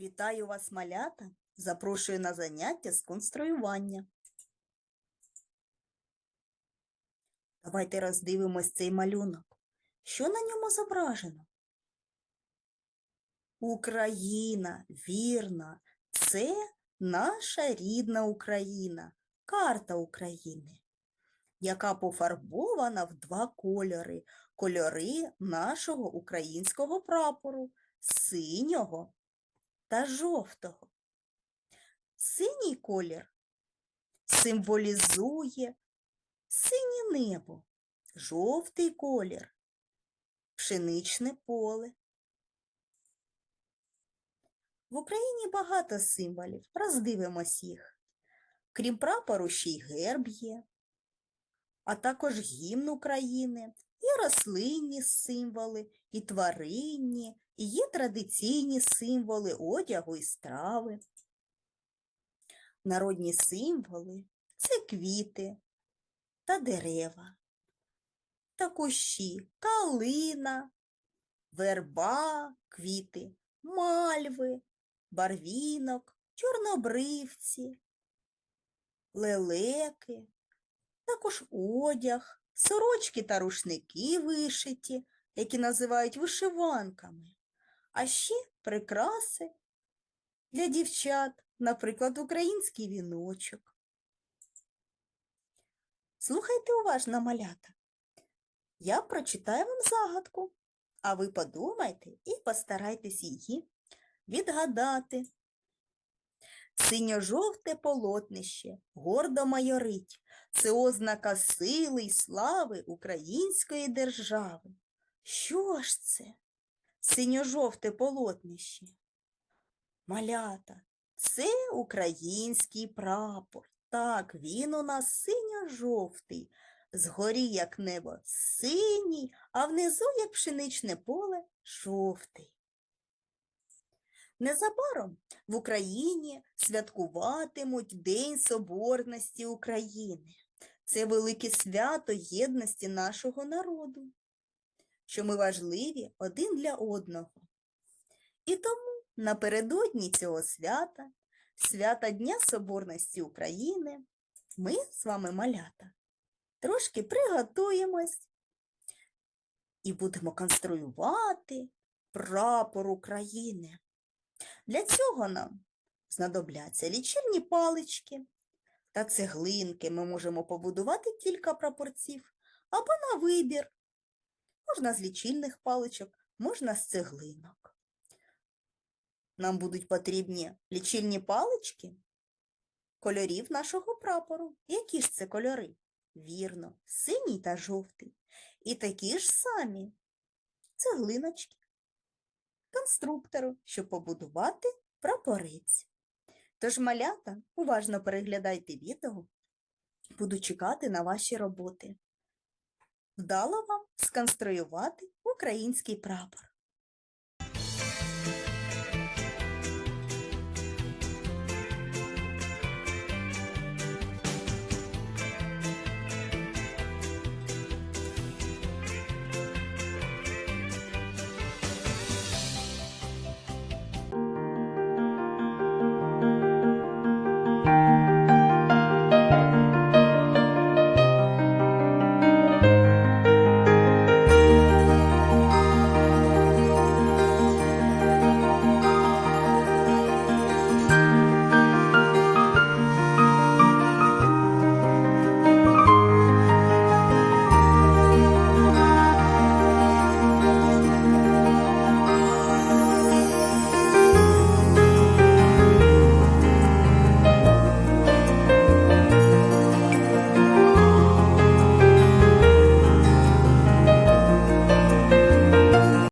Вітаю вас, малята! Запрошую на заняття з конструювання. Давайте роздивимось цей малюнок. Що на ньому зображено? Україна, вірно, це наша рідна Україна, карта України, яка пофарбована в два кольори, кольори нашого українського прапору синього та жовтого. Синій колір символізує синє небо, жовтий колір, пшеничне поле. В Україні багато символів, роздивимось їх. Крім прапору, ще й герб є, а також гімн України, і рослинні символи, і тваринні, і є традиційні символи одягу і страви. Народні символи це квіти та дерева, та кущі, калина, верба, квіти, мальви, барвінок, чорнобривці, лелеки, також одяг, сорочки та рушники вишиті, які називають вишиванками, а ще прикраси для дівчат, наприклад, український віночок. Слухайте уважно, малята. Я прочитаю вам загадку, а ви подумайте і постарайтесь її відгадати. Синьо-жовте полотнище гордо майорить. Це ознака сили й слави української держави. Що ж це? Синьо-жовте полотнище? Малята, це український прапор. Так, він у нас синьо-жовтий. Згорі, як небо, синій, а внизу, як пшеничне поле, жовтий. Незабаром в Україні святкуватимуть День Соборності України. Це велике свято єдності нашого народу, що ми важливі один для одного. І тому напередодні цього свята, свята Дня Соборності України, ми з вами малята трошки приготуємось і будемо конструювати прапор України. Для цього нам знадобляться лічильні палички та цеглинки. Ми можемо побудувати кілька прапорців або на вибір. Можна з лічильних паличок, можна з цеглинок. Нам будуть потрібні лічильні палички кольорів нашого прапору. Які ж це кольори? Вірно, синій та жовтий. І такі ж самі цеглиночки конструктору, щоб побудувати прапорець. Тож, малята, уважно переглядайте відео, буду чекати на ваші роботи. Вдало вам сконструювати український прапор.